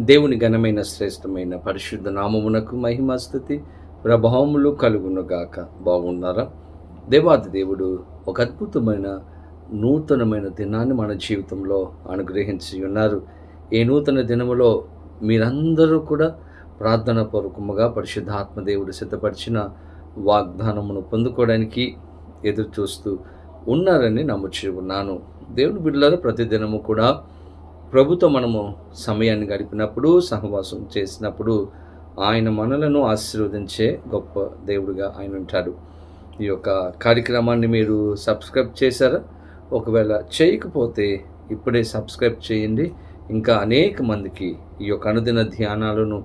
దేవుని ఘనమైన శ్రేష్టమైన పరిశుద్ధ నామమునకు మహిమస్థుతి ప్రభావములు కలుగునుగాక. బాగున్నారా? దేవాది దేవుడు ఒక అద్భుతమైన నూతనమైన దినాన్ని మన జీవితంలో అనుగ్రహించి ఉన్నారు. ఈ నూతన దినములో మీరందరూ కూడా ప్రార్థన పూర్వకముగా పరిశుద్ధాత్మ దేవుడు సిద్ధపరిచిన వాగ్దానమును పొందుకోవడానికి ఎదురు చూస్తూ ఉన్నారని నమ్ముచి ఉన్నాను. దేవుని బిడ్డలారా ప్రతిదినము కూడా ప్రభుతో మనము సమయాన్ని గడిపినప్పుడు సహవాసం చేసినప్పుడు ఆయన మనలను ఆశీర్వదించే గొప్ప దేవుడిగా ఆయన ఉంటాడు. ఈ యొక్క కార్యక్రమాన్ని మీరు సబ్స్క్రైబ్ చేశారా? ఒకవేళ చేయకపోతే ఇప్పుడే సబ్స్క్రైబ్ చేయండి. ఇంకా అనేక మందికి ఈ యొక్క అనుదిన ధ్యానాలను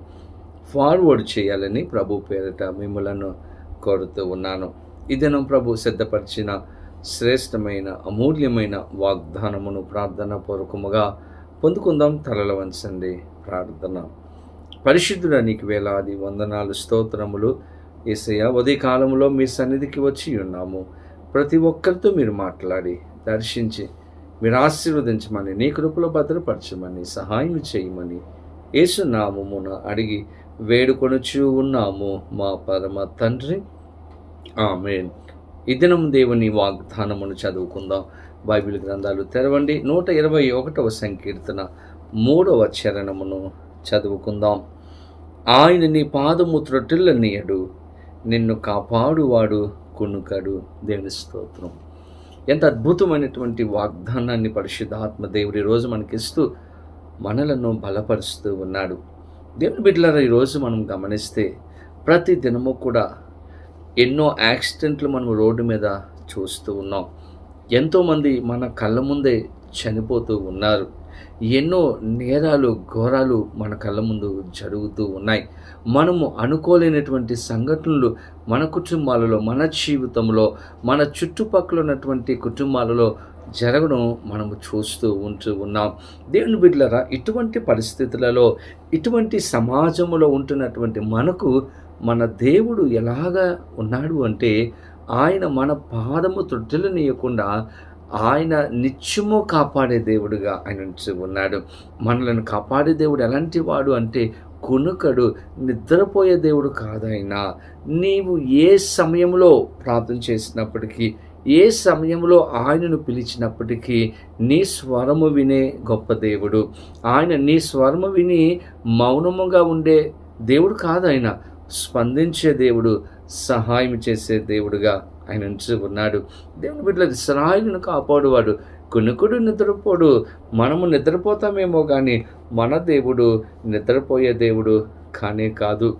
ఫార్వర్డ్ చేయాలని ప్రభు పేరిట మిమ్మలను కోరుతూ ఉన్నాను. ఇదనం ప్రభు సిద్ధపరిచిన శ్రేష్టమైన అమూల్యమైన వాగ్దానమును ప్రార్థన పూర్వకముగా పొందుకుందాం తలల వంచండి ప్రార్థన. పరిశుద్ధుడ నీకు వేలాది వందనాలు స్తోత్రములు. ఏసయ్య ఉదయకాలంలో మీ సన్నిధికి వచ్చి ఉన్నాము. ప్రతి ఒక్కరితో మీరు మాట్లాడి దర్శించి మీరు ఆశీర్వదించమని నీ కృపలో భద్రపరచమని సహాయం చేయమని ఏసునామమున అడిగి వేడుకొనుచు ఉన్నాము మా పరమ తండ్రి. ఆమెన్. ఈ దినం దేవుని వాగ్దానమును చదువుకుందాం. బైబిల్ గ్రంథాలు తెరవండి. నూట ఇరవై ఒకటవ సంకీర్తన మూడవ చరణమును చదువుకుందాం. ఆయన నీ పాదము త్రొట్టిల్లనీయడు నిన్ను కాపాడువాడు కొనుకడు. దేవుని స్తోత్రం. ఎంత అద్భుతమైనటువంటి వాగ్దానాన్ని పరిశుద్ధాత్మ దేవుడు ఈరోజు మనకిస్తూ మనలను బలపరుస్తూ ఉన్నాడు. దేవుని బిడ్డలారా ఈరోజు మనం గమనిస్తే ప్రతి దినము కూడా ఎన్నో యాక్సిడెంట్లు మనం రోడ్డు మీద చూస్తూ ఉన్నాం. ఎంతోమంది మన కళ్ళ ముందే చనిపోతూ ఉన్నారు. ఎన్నో నేరాలు ఘోరాలు మన కళ్ళ ముందు జరుగుతూ ఉన్నాయి. మనము అనుకోలేనటువంటి సంఘటనలు మన కుటుంబాలలో మన జీవితంలో మన చుట్టుపక్కల ఉన్నటువంటి కుటుంబాలలో జరగడం మనము చూస్తూ ఉంటూ ఉన్నాం. దేవుని బిడ్డలరా ఇటువంటి పరిస్థితులలో ఇటువంటి సమాజంలో ఉంటున్నటువంటి మనకు మన దేవుడు ఎలాగా ఉన్నాడు అంటే ఆయన మన పాదము తొట్టెలనీయకుండా ఆయన నిత్యము కాపాడే దేవుడుగా ఆయన ఉన్నాడు. మనలను కాపాడే దేవుడు ఎలాంటి వాడు అంటే కొనుకడు నిద్రపోయే దేవుడు కాదైనా. నీవు ఏ సమయంలో ప్రార్థన చేసినప్పటికీ ఏ సమయంలో ఆయనను పిలిచినప్పటికీ నీ స్వరము వినే గొప్ప దేవుడు. ఆయన నీ స్వరము విని మౌనముగా ఉండే దేవుడు కాదు ఆయన స్పందించే దేవుడు సహాయం చేసే దేవుడుగా ఆయన ఉంచి ఉన్నాడు. దేవుని బిడ్డల ఇస్రాయిలను కాపాడువాడు. కునుకుడు నిద్రపోడు. మనము నిద్రపోతామేమో కానీ మన దేవుడు నిద్రపోయే దేవుడు కానే కాదు.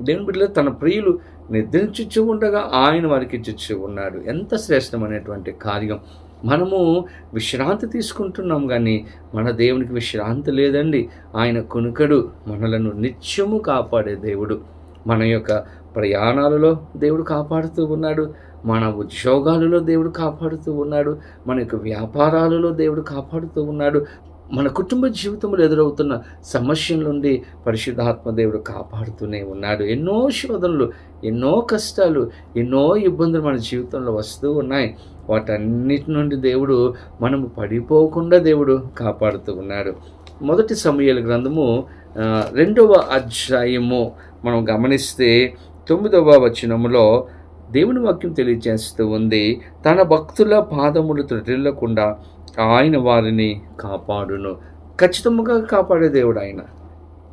దేవుని బిడ్డలు తన ప్రియులు నిద్రించుచు ఉండగా ఆయన వారికి ఇచ్చిచ్చు ఉన్నాడు. ఎంత శ్రేష్టమైనటువంటి కార్యం. మనము విశ్రాంతి తీసుకుంటున్నాం కానీ మన దేవునికి విశ్రాంతి లేదండి. ఆయన కునుకడు మనలను నిత్యము కాపాడే దేవుడు. మన యొక్క ప్రయాణాలలో దేవుడు కాపాడుతూ ఉన్నాడు. మన ఉద్యోగాలలో దేవుడు కాపాడుతూ ఉన్నాడు. మన యొక్క వ్యాపారాలలో దేవుడు కాపాడుతూ ఉన్నాడు. మన కుటుంబ జీవితంలో ఎదురవుతున్న సమస్యల నుండి పరిశుద్ధాత్మ దేవుడు కాపాడుతూనే ఉన్నాడు. ఎన్నో శోధనలు ఎన్నో కష్టాలు ఎన్నో ఇబ్బందులు మన జీవితంలో వస్తూ ఉన్నాయి. వాటన్నిటి నుండి దేవుడు మనము పడిపోకుండా దేవుడు కాపాడుతూ ఉన్నాడు. మొదటి సమయాల గ్రంథము రెండవ అధ్యాయము మనం గమనిస్తే తొమ్మిదవ వచనములో దేవుని వాక్యం తెలియజేస్తూ ఉంది. తన భక్తుల పాదములు త్రటిల్లకుండా ఆయన వారిని కాపాడును. ఖచ్చితంగా కాపాడే దేవుడు ఆయన.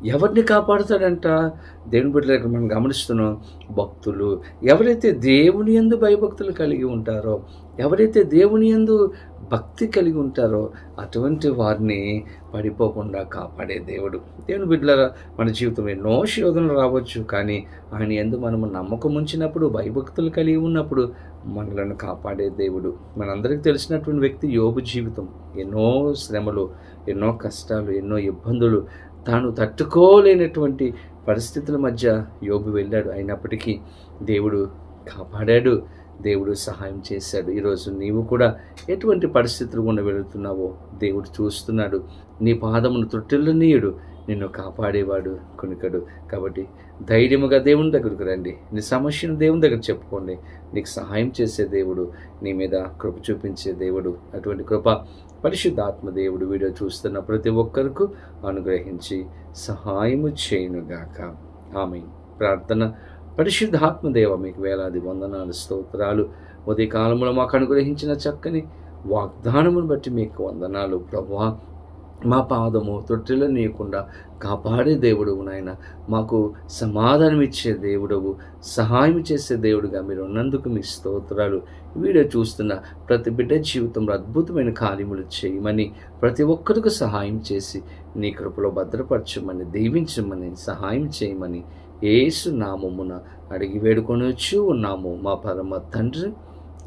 ఎవరిని కాపాడుతాడంట? దేవుని బిడ్డలకు మనం గమనిస్తున్నాం భక్తులు. ఎవరైతే దేవుని ఎందు భయభక్తులు కలిగి ఉంటారో ఎవరైతే దేవుని యందు భక్తి కలిగి ఉంటారో అటువంటి వారిని పడిపోకుండా కాపాడే దేవుడు. దేవుని బిడ్డల మన జీవితం ఎన్నో శోధనలు రావచ్చు కానీ ఆయన ఎందు మనము నమ్మకం ఉంచినప్పుడు భయభక్తులు కలిగి ఉన్నప్పుడు మనలను కాపాడే దేవుడు. మనందరికీ తెలిసినటువంటి వ్యక్తి యోగు జీవితం. ఎన్నో శ్రమలు ఎన్నో కష్టాలు ఎన్నో ఇబ్బందులు తాను తట్టుకోలేనటువంటి పరిస్థితుల మధ్య యోగు వెళ్ళాడు. అయినప్పటికీ దేవుడు కాపాడాడు. దేవుడు సహాయం చేశాడు. ఈరోజు నీవు కూడా ఎటువంటి పరిస్థితులు గుండా వెళుతున్నావో దేవుడు చూస్తున్నాడు. నీ పాదమును తొట్టిల్లనీయుడు. నిన్ను కాపాడేవాడు కొనుకడు. కాబట్టి ధైర్యముగా దేవుని దగ్గరకు రండి. నీ సమస్యను దేవుని దగ్గర చెప్పుకోండి. నీకు సహాయం చేసే దేవుడు నీ మీద కృప చూపించే దేవుడు అటువంటి కృప పరిశుద్ధాత్మ దేవుడు వీడియో చూస్తున్న ప్రతి ఒక్కరికి అనుగ్రహించి సహాయము చేయునుగాక. ఆమె ప్రార్థన పరిశుద్ధాత్మదేవ మీకు వేలాది వందనాలు స్తోత్రాలు. ఉదయకాలంలో మాకు అనుగ్రహించిన చక్కని వాగ్దానమును బట్టి మీకు వందనాలు ప్రభువా. మా పాదము తొట్టిలో నీయకుండా కాపాడే దేవుడు నాయన. మాకు సమాధానం ఇచ్చే దేవుడవు సహాయం చేసే దేవుడుగా మీరు ఉన్నందుకు మీ స్తోత్రాలు. వీడియో చూస్తున్న ప్రతి బిడ్డ జీవితంలో అద్భుతమైన కార్యములు చేయమని ప్రతి ఒక్కరికి సహాయం చేసి నీ కృపలో భద్రపరచమని దీవించమని సహాయం చేయమని ఏసు నామమున అడిగి వేడుకొనొచ్చు. ఉన్నాము మా పరమ తండ్రి.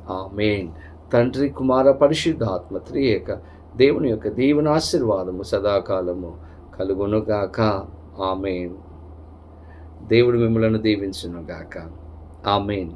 ఆమెన్. తండ్రి కుమార పరిశుద్ధాత్మ త్రియేక దేవుని యొక్క దేవుని ఆశీర్వాదము సదాకాలము కలుగునుగాక. ఆమెన్. దేవుడు మిమ్మలను దీవించునుగాక. ఆమెన్.